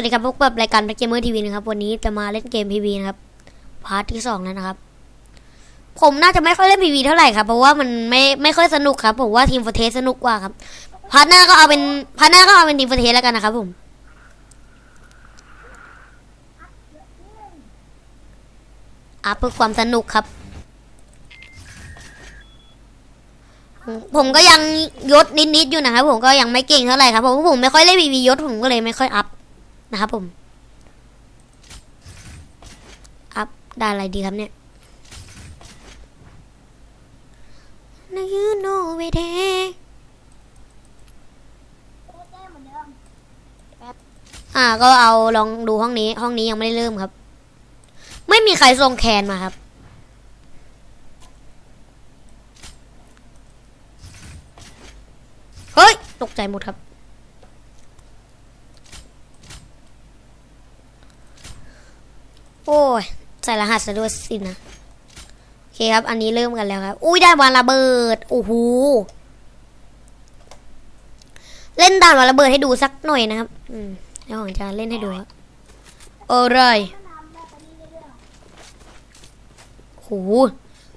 วัสดีครับพบกับรายการเกมเมอร์ทีวีนะครับ วันนี้จะมาเล่นเกมพีวีนะครับ พาร์ทที่สองแล้วนะครับ ผมน่าจะไม่ค่อยเล่นพีวีเท่าไหร่ครับ เพราะว่ามันไม่ไม่ค่อยสนุกครับ ผมว่าทีมฟอร์เทสสนุกกว่าครับ พาร์ทหน้าก็เอาเป็นพาร์ทหน้าก็เอาเป็นทีมฟอร์เทสแล้วกันนะครับผม อัพเพื่อความสนุกครับ ผมก็ยังยศนิดๆอยู่นะครับ ผมก็ยังไม่เก่งเท่าไหร่ครับ ผมผมไม่ค่อยเล่นวีวียศผมก็เลยไม่ค่อยอัพ นะครับผม อัพได้อะไรดีครับเนี่ยนายูโนเวเทอ่า ก็เอาลองดูห้องนี้ ห้องนี้ยังไม่ได้เริ่มครับ ไม่มีใครส่งแคนมาครับเฮ้ย ตกใจหมดครับ โอ้ยใส่รหัสซะด้วยสินะโอเคครับ อันนี้เริ่มกันแล้วครับ อุ้ยได้วานระเบิดโอ้โหเล่นด่านวานระเบิดให้ดูสักหน่อยนะครับ อืมเดี๋ยวผมจะเล่นให้ดูครับโอ้ไรโอ้โห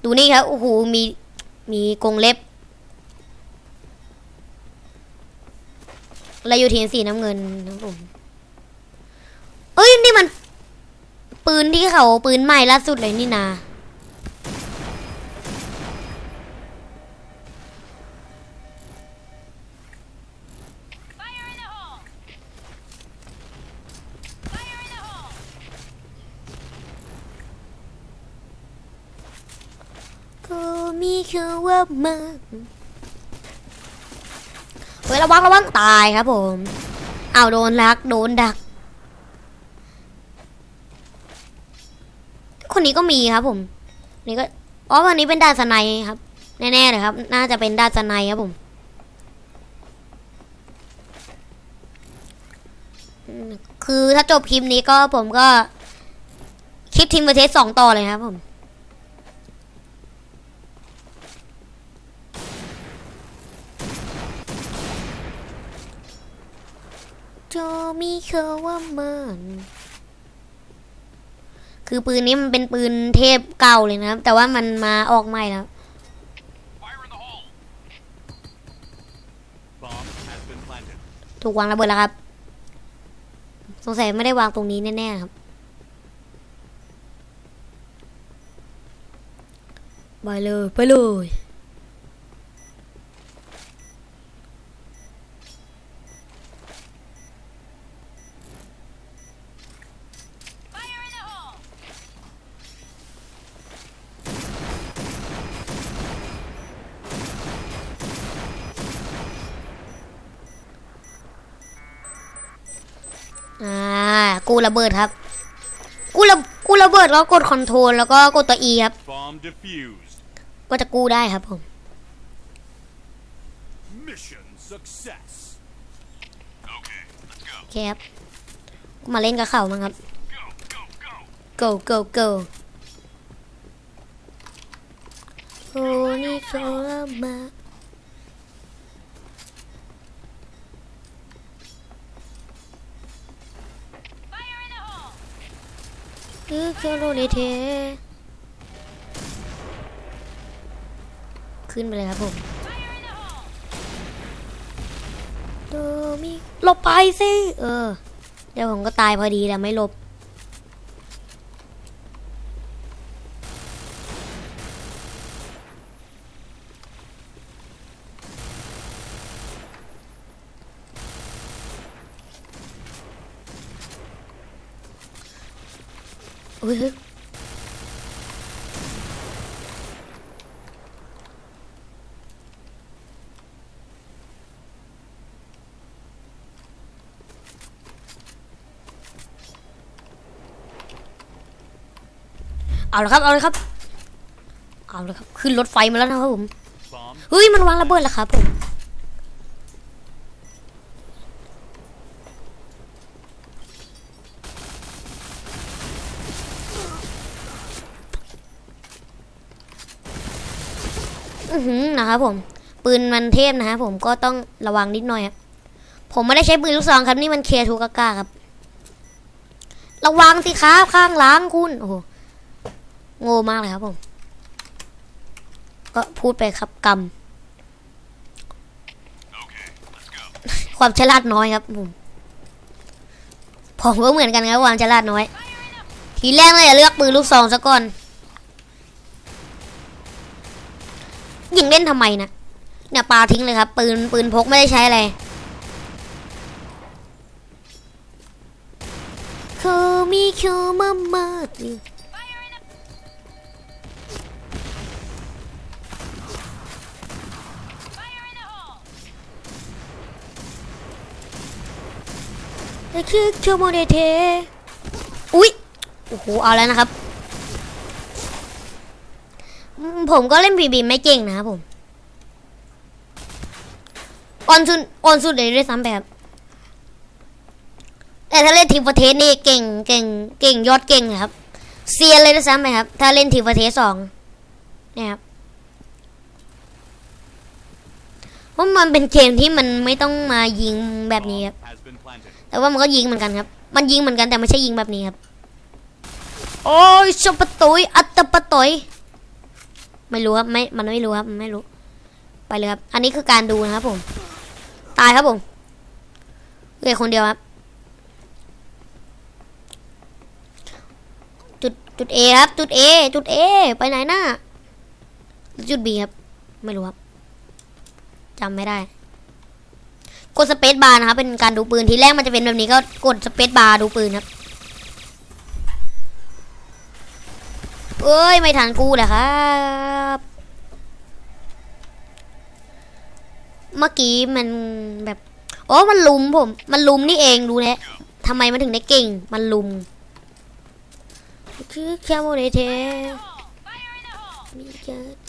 ดูนี่ครับโอ้โหมีมีกรงเล็บเราอยู่ทีมสีน้ำเงินนะผม เอ้ย นี่มัน ปืน ที่เขาปืนใหม่ล่าสุดเลยนี่นาก็มีคำว่ามาเฮ้ยระวังระวังตายครับผม เอาโดนลัก โดนดัก คนนี้ก็มีครับผมนี่ก็อ๋อวันนี้เป็นดาสไนครับ แน่ๆเลยครับ น่าจะเป็นดาสไนครับผมคือถ้าจบคลิปนี้ก็ผมก็ คลิปทีมเวอร์เทสสองต่อเลยครับผมเธอมีคำว่ามัน คือปืนนี้มันเป็นปืนเทพเก่าเลยนะครับ แต่ว่ามันมาออกใหม่แล้วถูกวางระเบิดแล้วครับ สงสัยไม่ได้วางตรงนี้แน่ๆครับไปเลยไปเลย อ่ากูระเบิดครับ กูระกูระเบิดแล้วกดคอนโทรลแล้วก็กดตัว E ครับ Bomb defused. ก็จะกู้ได้ครับผม Mission success. Okay, let's go. โอเคครับก็มาเล่นกับเขามั้งครับ Go, go, go. go go go โอ้นี่เขาละมา เคโรเลเท ขึ้นไปเลยครับผมโดมีหลบไปสิ เออ เดี๋ยวผมก็ตายพอดีแล้วไม่หลบ เฮ้ยเอาละครับ เอาลยครับ เอาลยครับ ขึ้นรถไฟมาแล้วนะครับผม เฮ้ย มันวางระเบิดแล้วครับผม อือหือ นะครับผม ปืนมันเทพนะครับผมก็ต้องระวังนิดหน่อยครับผมไม่ได้ใช้ปืนลูกซองครับนี่มันเคทูกากาครับ ระวังสิครับข้างหล้างคุณโอ้โหโง่มากเลยครับผม ก็พูดไปครับกรรม Okay, ความฉลาดน้อยครับผมผมก็เหมือนกันครับความฉลาดน้อย ทีแรกเลยเลือกปืนลูกซองซะก่อน ยิงเล่นทำไมนะเนี่ยปาทิ้งเลยครับ ปืนปืนพกไม่ได้ใช้อะไรเขามีเขามามาดิ Fire in the Fire in the hole! แต่คือเชโมเดเท อุ๊ย โอ้โห เอาแล้วนะครับ ผมก็เล่นบีบีไม่เก่งนะครับผมออนสุดออนสุดเลยด้วยซ้ำไปครับแต่ถ้าเล่นทีมประเทศนี่เก่งเก่งเก่งยอดเก่งครับเซียนเลยด้วยซ้ำไปครับ ถ้าเล่นทีมประเทศสองเนี่ยครับเพราะมันเป็นเกมที่มันไม่ต้องมายิงแบบนี้ครับแต่ว่ามันก็ยิงเหมือนกันครับ มันยิงเหมือนกันแต่ไม่ใช่ยิงแบบนี้ครับ โอ้ยชปะตุยอัตตะปะตุย ไม่รู้ครับไม่มันไม่รู้ครับมันไม่รู้ ไปเลยครับ อันนี้คือการดูนะครับผม ตายครับผมเหลือคนเดียวครับ จุดจุดเอครับ จุดเอจุดเอไปไหนน่ะจุดบีครับ ไม่รู้ครับจำไม่ได้ กดสเปซบาร์นะครับเป็นการดูปืนทีแรกมันจะเป็นแบบนี้ก็กดสเปซบาร์ดูปืนครับ เอ้ย ไม่ทันกูเลยครับเมื่อกี้มันแบบโอ้มันลุมผม มันลุมนี่เองดูแลวทำไมมันถึงได้เก่ง มันลุม คือแค่โมเดเท Fire in the hole! มีแค่ Fire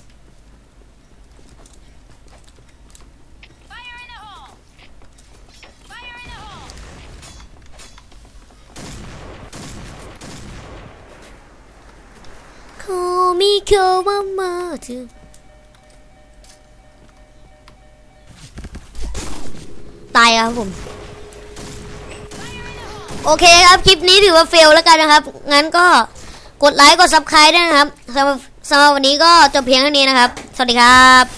มีเขาว่ามาถึงตายครับผม โอเคครับ คลิปนี้ถือว่าเฟลแล้วกันนะครับ งั้นก็กดไลค์กดซับสไครต์ด้วยนะครับสำหรับสำหรับวันนี้ก็จบเพียงเท่านี้นะครับ สวัสดีครับ